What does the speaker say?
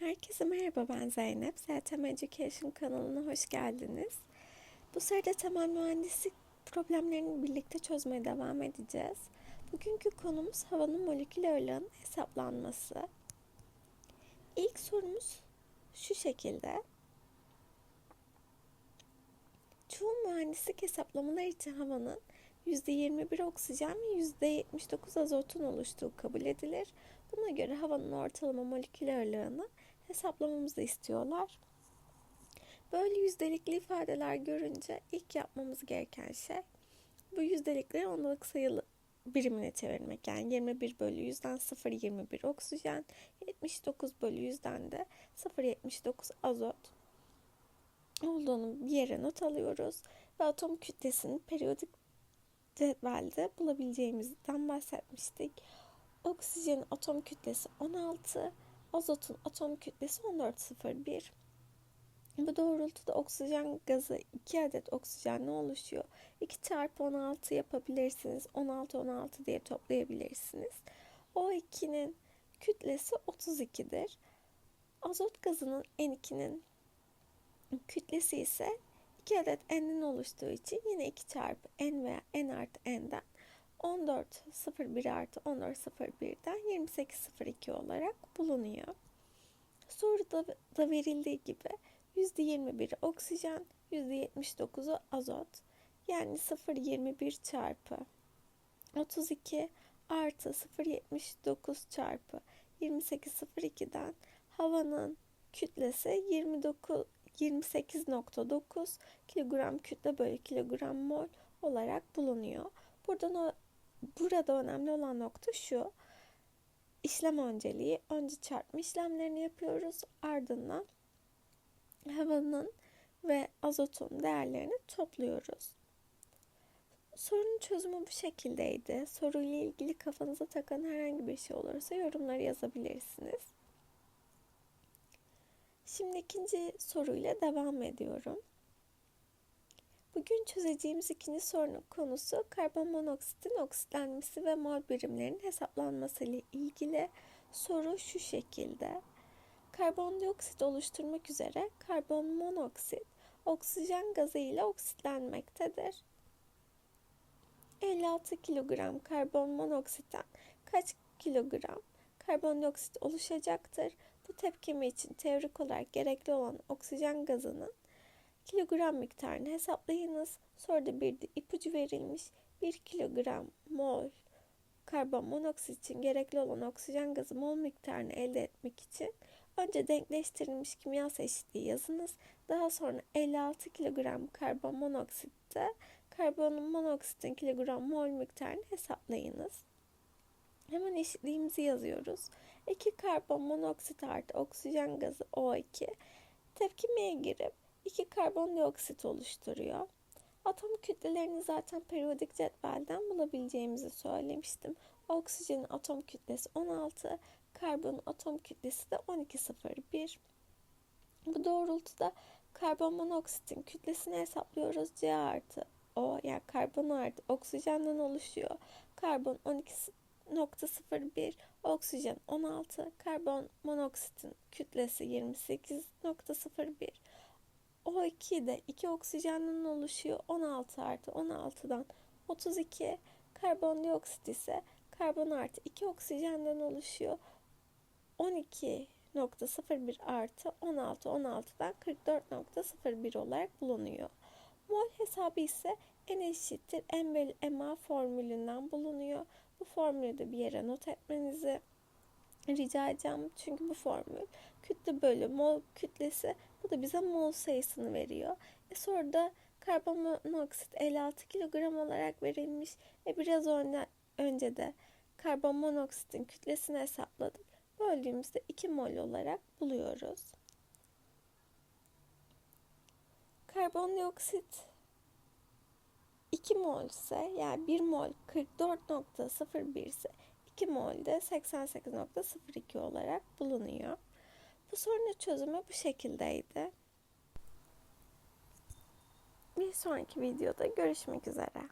Herkese merhaba ben Zeynep. ZTM Education kanalına hoş geldiniz. Bu sırada temel mühendislik problemlerini birlikte çözmeye devam edeceğiz. Bugünkü konumuz havanın molekül ağırlığının hesaplanması. İlk sorumuz şu şekilde. Çoğu mühendislik hesaplamalar için havanın %21 oksijen ve %79 azotun oluştuğu kabul edilir. Buna göre havanın ortalama molekül ağırlığını hesaplamamızı istiyorlar. Böyle yüzdelikli ifadeler görünce ilk yapmamız gereken şey bu yüzdelikleri ondalık sayılı birimine çevirmek. Yani 21 bölü 100'den 0,21 oksijen, 79 bölü 100'den de 0,79 azot olduğunu bir yere not alıyoruz. Ve atom kütlesini periyodik cetvelde bulabileceğimizden bahsetmiştik. Oksijenin atom kütlesi 16, azotun atom kütlesi 14,01. Bu doğrultuda oksijen gazı 2 adet oksijenle oluşuyor. 2 çarpı 16 yapabilirsiniz. 16 16 diye toplayabilirsiniz. O2'nin kütlesi 32'dir. Azot gazının N2'nin kütlesi ise 2 adet N'in oluştuğu için yine 2 çarpı N veya N artı N'den 14.01 artı 14.01'den 28.02 olarak bulunuyor. Soruda da verildiği gibi %21'i oksijen, %79'u azot. Yani 0.21 çarpı 32 artı 0.79 çarpı 28.02'den havanın kütlesi 29 28.9 kilogram kütle bölü kilogram mol olarak bulunuyor. Buradan Burada önemli olan nokta şu. İşlem önceliği. Önce çarpma işlemlerini yapıyoruz. Ardından havanın ve azotun değerlerini topluyoruz. Sorunun çözümü bu şekildeydi. Soruyla ilgili kafanıza takan herhangi bir şey olursa yorumları yazabilirsiniz. Şimdi ikinci soruyla devam ediyorum. Bugün çözeceğimiz ikinci sorunun konusu karbon monoksitin oksitlenmesi ve mol birimlerinin hesaplanması ile ilgili soru şu şekilde. Karbondioksit oluşturmak üzere karbon monoksit oksijen gazı ile oksitlenmektedir. 56 kilogram karbon monoksitten kaç kilogram karbondioksit oluşacaktır? Bu tepkime için teorik olarak gerekli olan oksijen gazının kilogram miktarını hesaplayınız. Soruda bir de ipucu verilmiş. 1 kilogram mol karbon monoksit için gerekli olan oksijen gazı mol miktarını elde etmek için önce denkleştirilmiş kimyasal eşitliği yazınız. Daha sonra 56 kilogram karbon monoksitte karbon monoksitin kilogram mol miktarını hesaplayınız. Hemen eşitliğimizi yazıyoruz. 2 karbon monoksit artı oksijen gazı O2 tepkimeye girip 2 karbondioksit oluşturuyor. Atom kütlelerini zaten periyodik cetvelden bulabileceğimizi söylemiştim. Oksijenin atom kütlesi 16, karbonun atom kütlesi de 12,01. Bu doğrultuda karbon monoksitin kütlesini hesaplıyoruz. C artı O yani karbon artı oksijenden oluşuyor. Karbon 12.01, oksijen 16, karbon monoksitin kütlesi 28.01. O2 de 2 oksijenden oluşuyor. 16 artı 16'dan 32. Karbondioksit ise karbon artı 2 oksijenden oluşuyor. 12.01 artı 16 16'dan 44.01 olarak bulunuyor. Mol hesabı ise n eşittir n bölü ma formülünden bulunuyor. Bu formülü de bir yere not etmenizi rica edeceğim. Çünkü bu formül kütle bölü mol kütlesi bu da bize mol sayısını veriyor. E sonra da karbon monoksit 56 kilogram olarak verilmiş. E biraz önce, önce de karbon monoksitin kütlesini hesapladık. Böldüğümüzde 2 mol olarak buluyoruz. Karbondioksit 2 mol ise yani 1 mol 44.01 ise 2 mol de 88.02 olarak bulunuyor. Bu sorunun çözümü bu şekildeydi. Bir sonraki videoda görüşmek üzere.